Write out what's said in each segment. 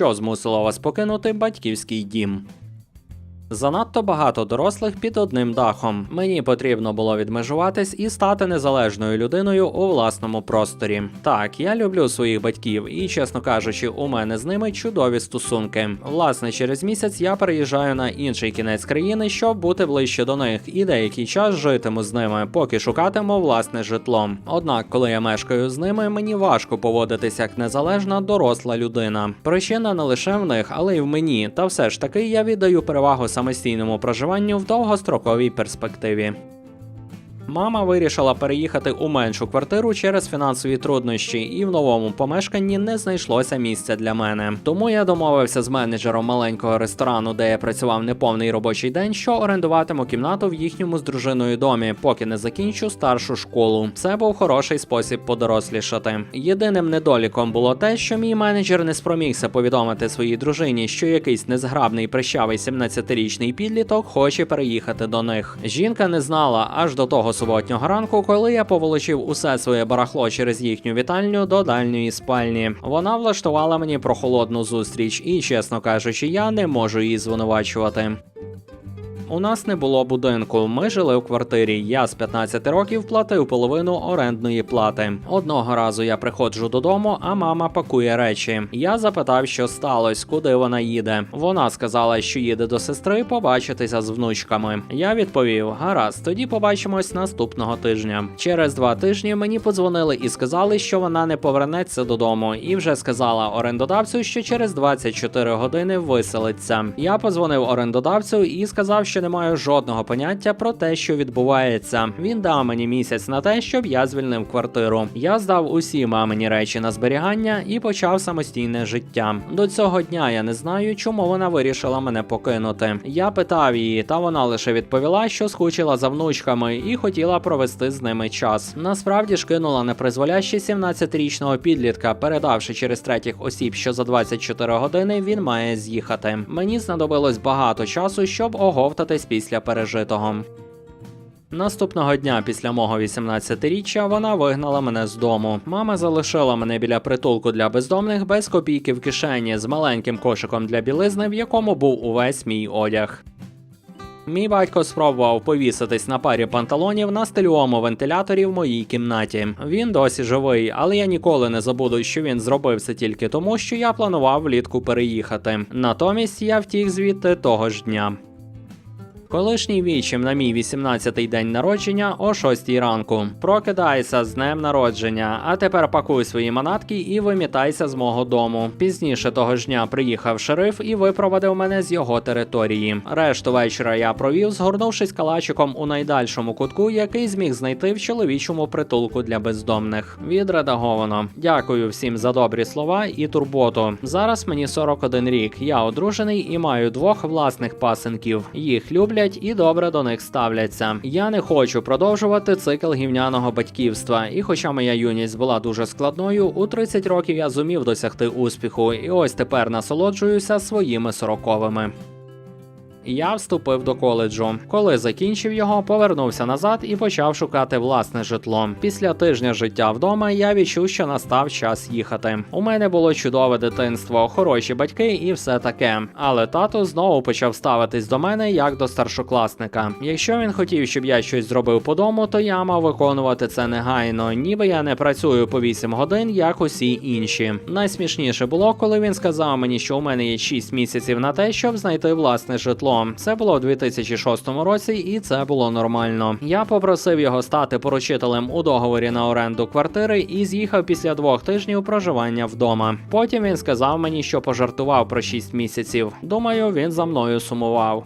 що змусило вас покинути батьківський дім. Занадто багато дорослих під одним дахом. Мені потрібно було відмежуватись і стати незалежною людиною у власному просторі. Так, я люблю своїх батьків, і чесно кажучи, у мене з ними чудові стосунки. Власне, через місяць я переїжджаю на інший кінець країни, щоб бути ближче до них, і деякий час житиму з ними, поки шукатиму власне житло. Однак, коли я мешкаю з ними, мені важко поводитися як незалежна доросла людина. Причина не лише в них, але й в мені. Та все ж таки я віддаю перевагу самостійному проживанню в довгостроковій перспективі. Мама вирішила переїхати у меншу квартиру через фінансові труднощі, і в новому помешканні не знайшлося місця для мене. Тому я домовився з менеджером маленького ресторану, де я працював неповний робочий день, що орендуватиму кімнату в їхньому з дружиною домі, поки не закінчу старшу школу. Це був хороший спосіб подорослішати. Єдиним недоліком було те, що мій менеджер не спромігся повідомити своїй дружині, що якийсь незграбний прищавий 17-річний підліток хоче переїхати до них. Жінка не знала аж до того суботнього ранку, коли я поволочив усе своє барахло через їхню вітальню до дальньої спальні. Вона влаштувала мені прохолодну зустріч, і, чесно кажучи, я не можу її звинувачувати. У нас не було будинку. Ми жили у квартирі. Я з 15 років платив половину орендної плати. Одного разу я приходжу додому, а мама пакує речі. Я запитав, що сталося, куди вона їде. Вона сказала, що їде до сестри побачитися з внучками. Я відповів: гаразд, тоді побачимось наступного тижня. Через два тижні мені подзвонили і сказали, що вона не повернеться додому, і вже сказала орендодавцю, що через 24 години виселиться. Я подзвонив орендодавцю і сказав, що не маю жодного поняття про те, що відбувається. Він дав мені місяць на те, щоб я звільнив квартиру. Я здав усі мамині речі на зберігання і почав самостійне життя. До цього дня я не знаю, чому вона вирішила мене покинути. Я питав її, та вона лише відповіла, що скучила за внучками і хотіла провести з ними час. Насправді ж кинула непризволяще 17-річного підлітка, передавши через третіх осіб, що за 24 години він має з'їхати. Мені знадобилось багато часу, щоб оговтатись після пережитого. Наступного дня після мого 18-річчя вона вигнала мене з дому. Мама залишила мене біля притулку для бездомних без копійки в кишені з маленьким кошиком для білизни, в якому був увесь мій одяг. Мій батько спробував повіситись на парі панталонів на стильовому вентиляторі в моїй кімнаті. Він досі живий, але я ніколи не забуду, що він зробив це тільки тому, що я планував влітку переїхати. Натомість я втік звідти того ж дня. Колишній вічим на мій 18-й день народження о 6 ранку. Прокидайся з днем народження, а тепер пакуй свої манатки і вимітайся з мого дому. Пізніше того ж дня приїхав шериф і випровадив мене з його території. Решту вечора я провів, згорнувшись калачиком у найдальшому кутку, який зміг знайти в чоловічому притулку для бездомних. Відредаговано. Дякую всім за добрі слова і турботу. Зараз мені 41 рік. Я одружений і маю двох власних пасенків. Їх люблять і добре до них ставляться. Я не хочу продовжувати цикл гівняного батьківства. І хоча моя юність була дуже складною, у 30 років я зумів досягти успіху, і ось тепер насолоджуюся своїми сороковими. Я вступив до коледжу. Коли закінчив його, повернувся назад і почав шукати власне житло. Після тижня життя вдома я відчув, що настав час їхати. У мене було чудове дитинство, хороші батьки і все таке. Але тато знову почав ставитись до мене як до старшокласника. Якщо він хотів, щоб я щось зробив по дому, то я мав виконувати це негайно, ніби я не працюю по 8 годин, як усі інші. Найсмішніше було, коли він сказав мені, що у мене є 6 місяців на те, щоб знайти власне житло. Це було у 2006 році, і це було нормально. Я попросив його стати поручителем у договорі на оренду квартири і з'їхав після двох тижнів проживання вдома. Потім він сказав мені, що пожартував про 6 місяців. Думаю, він за мною сумував.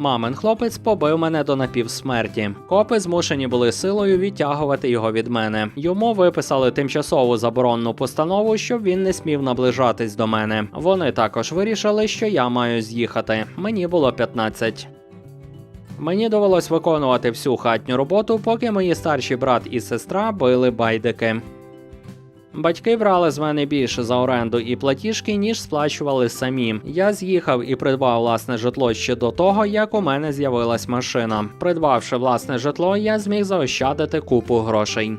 Мамин хлопець побив мене до напівсмерті. Копи змушені були силою відтягувати його від мене. Йому виписали тимчасову заборонну постанову, щоб він не смів наближатись до мене. Вони також вирішили, що я маю з'їхати. Мені було 15. Мені довелось виконувати всю хатню роботу, поки мої старші брат і сестра били байдики. Батьки брали з мене більше за оренду і платіжки, ніж сплачували самі. Я з'їхав і придбав власне житло ще до того, як у мене з'явилась машина. Придбавши власне житло, я зміг заощадити купу грошей.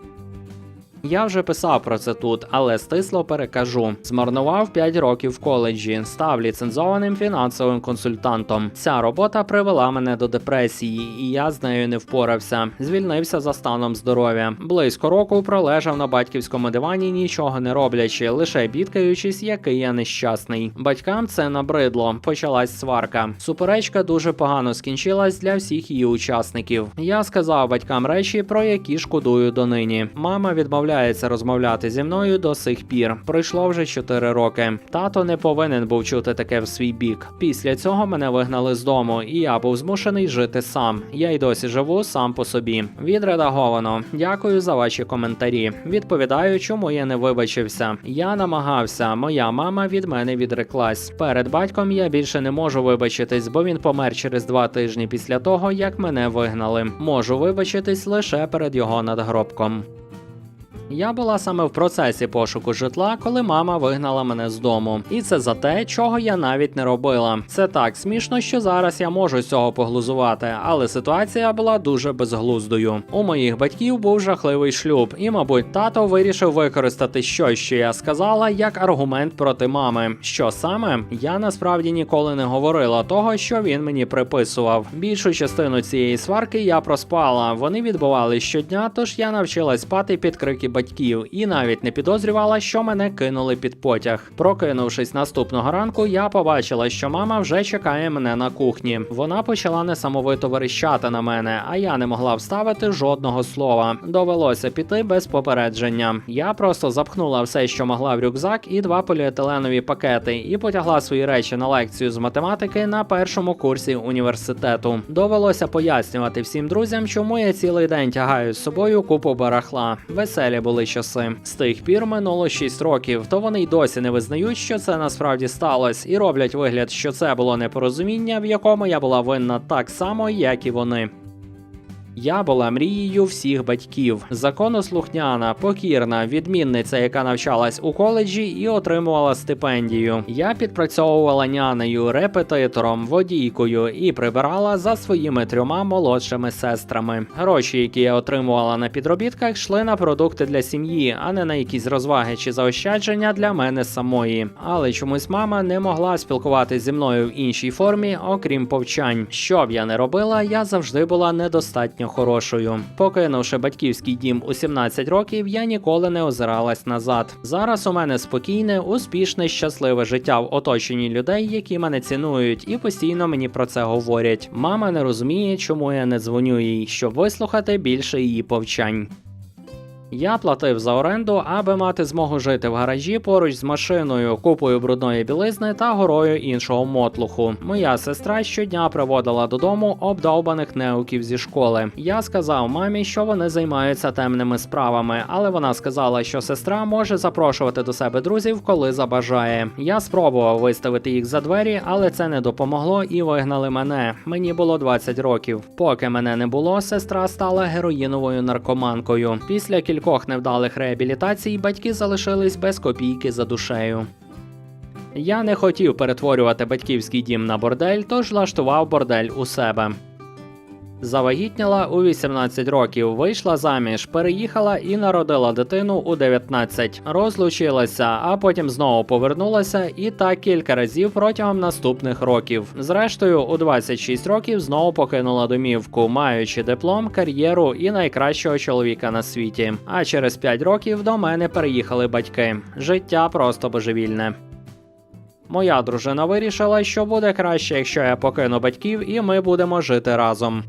Я вже писав про це тут, але стисло перекажу. Змарнував 5 років в коледжі, став ліцензованим фінансовим консультантом. Ця робота привела мене до депресії, і я з нею не впорався. Звільнився за станом здоров'я. Близько року пролежав на батьківському дивані, нічого не роблячи, лише бідкаючись, який я нещасний. Батькам це набридло. Почалась сварка. Суперечка дуже погано скінчилась для всіх її учасників. Я сказав батькам речі, про які шкодую донині. Мама відмовляється розмовляти зі мною до сих пір. Пройшло вже 4 роки. Тато не повинен був чути таке в свій бік. Після цього мене вигнали з дому, і я був змушений жити сам. Я й досі живу сам по собі. Відредаговано. Дякую за ваші коментарі. Відповідаю, чому я не вибачився. Я намагався. Моя мама від мене відреклась. Перед батьком я більше не можу вибачитись, бо він помер через два тижні після того, як мене вигнали. Можу вибачитись лише перед його надгробком. Я була саме в процесі пошуку житла, коли мама вигнала мене з дому. І це за те, чого я навіть не робила. Це так смішно, що зараз я можу з цього поглузувати, але ситуація була дуже безглуздою. У моїх батьків був жахливий шлюб, і, мабуть, тато вирішив використати щось, що я сказала, як аргумент проти мами. Що саме я насправді ніколи не говорила того, що він мені приписував. Більшу частину цієї сварки я проспала. Вони відбувались щодня, тож я навчилась спати під крики батьків і навіть не підозрювала, що мене кинули під потяг. Прокинувшись наступного ранку, я побачила, що мама вже чекає мене на кухні. Вона почала несамовито верещати на мене, а я не могла вставити жодного слова. Довелося піти без попередження. Я просто запхнула все, що могла в рюкзак, і два поліетиленові пакети, і потягла свої речі на лекцію з математики на першому курсі університету. Довелося пояснювати всім друзям, чому я цілий день тягаю з собою купу барахла. Веселі були часи. З тих пір минуло 6 років, то вони й досі не визнають, що це насправді сталося, і роблять вигляд, що це було непорозуміння, в якому я була винна так само, як і вони. Я була мрією всіх батьків, законослухняна, покірна, відмінниця, яка навчалась у коледжі і отримувала стипендію. Я підпрацьовувала нянею, репетитором, водійкою і прибирала за своїми трьома молодшими сестрами. Гроші, які я отримувала на підробітках, йшли на продукти для сім'ї, а не на якісь розваги чи заощадження для мене самої. Але чомусь мама не могла спілкуватися зі мною в іншій формі, окрім повчань. Що б я не робила, я завжди була недостатньо хорошою. Покинувши батьківський дім у 17 років, я ніколи не озиралась назад. Зараз у мене спокійне, успішне, щасливе життя в оточенні людей, які мене цінують, і постійно мені про це говорять. Мама не розуміє, чому я не дзвоню їй, щоб вислухати більше її повчань. Я платив за оренду, аби мати змогу жити в гаражі поруч з машиною, купою брудної білизни та горою іншого мотлуху. Моя сестра щодня приводила додому обдовбаних неуків зі школи. Я сказав мамі, що вони займаються темними справами, але вона сказала, що сестра може запрошувати до себе друзів, коли забажає. Я спробував виставити їх за двері, але це не допомогло і вигнали мене. Мені було 20 років. Поки мене не було, сестра стала героїновою наркоманкою. Після кількох невдалих реабілітацій батьки залишились без копійки за душею. Я не хотів перетворювати батьківський дім на бордель, тож влаштував бордель у себе. Завагітніла у 18 років, вийшла заміж, переїхала і народила дитину у 19. Розлучилася, а потім знову повернулася, і так кілька разів протягом наступних років. Зрештою, у 26 років знову покинула домівку, маючи диплом, кар'єру і найкращого чоловіка на світі. А через 5 років до мене переїхали батьки. Життя просто божевільне. Моя дружина вирішила, що буде краще, якщо я покину батьків, і ми будемо жити разом.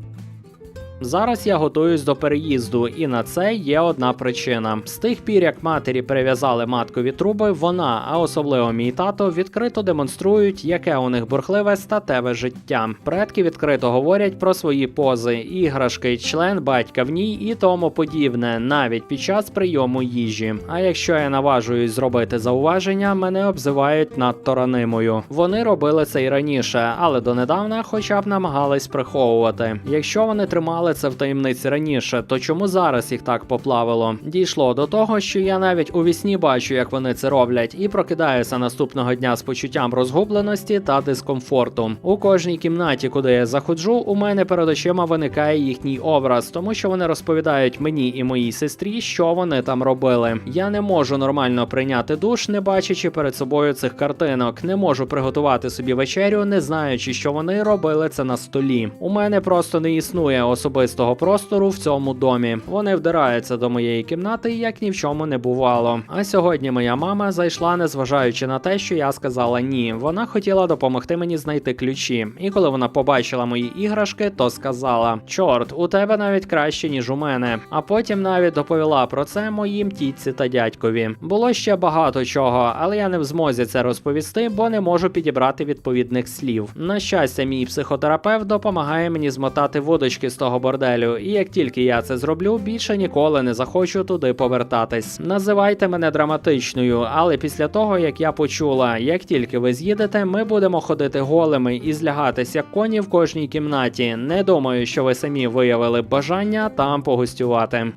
Зараз я готуюсь до переїзду, і на це є одна причина. З тих пір, як матері перев'язали маткові труби, вона, а особливо мій тато, відкрито демонструють, яке у них бурхливе статеве життя. Предки відкрито говорять про свої пози, іграшки, член батька в ній і тому подібне, навіть під час прийому їжі. А якщо я наважуюсь зробити зауваження, мене обзивають надто ранимою. Вони робили це і раніше, але донедавна хоча б намагались приховувати. Якщо вони тримали це в таємниці раніше, то чому зараз їх так поплавило? Дійшло до того, що я навіть у вісні бачу, як вони це роблять, і прокидаюся наступного дня з почуттям розгубленості та дискомфорту. У кожній кімнаті, куди я заходжу, у мене перед очима виникає їхній образ, тому що вони розповідають мені і моїй сестрі, що вони там робили. Я не можу нормально прийняти душ, не бачачи перед собою цих картинок. Не можу приготувати собі вечерю, не знаючи, що вони робили це на столі. У мене просто не існує особистого простору в цьому домі. Вони вдираються до моєї кімнати, як ні в чому не бувало. А сьогодні моя мама зайшла, незважаючи на те, що я сказала ні. Вона хотіла допомогти мені знайти ключі. І коли вона побачила мої іграшки, то сказала: Чорт, у тебе навіть краще, ніж у мене. А потім навіть доповіла про це моїм тітці та дядькові. Було ще багато чого, але я не в змозі це розповісти, бо не можу підібрати відповідних слів. На щастя, мій психотерапевт допомагає мені змотати вудочки з того борделю, і як тільки я це зроблю, більше ніколи не захочу туди повертатись. Називайте мене драматичною, але після того як я почула, як тільки ви з'їдете, ми будемо ходити голими і злягатись як коні в кожній кімнаті. Не думаю, що ви самі виявили бажання там погостювати.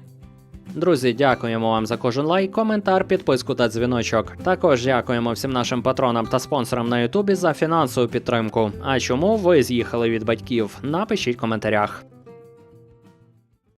Друзі, дякуємо вам за кожен лайк, коментар, підписку та дзвіночок. Також дякуємо всім нашим патронам та спонсорам на Ютубі за фінансову підтримку. А чому ви з'їхали від батьків? Напишіть в коментарях.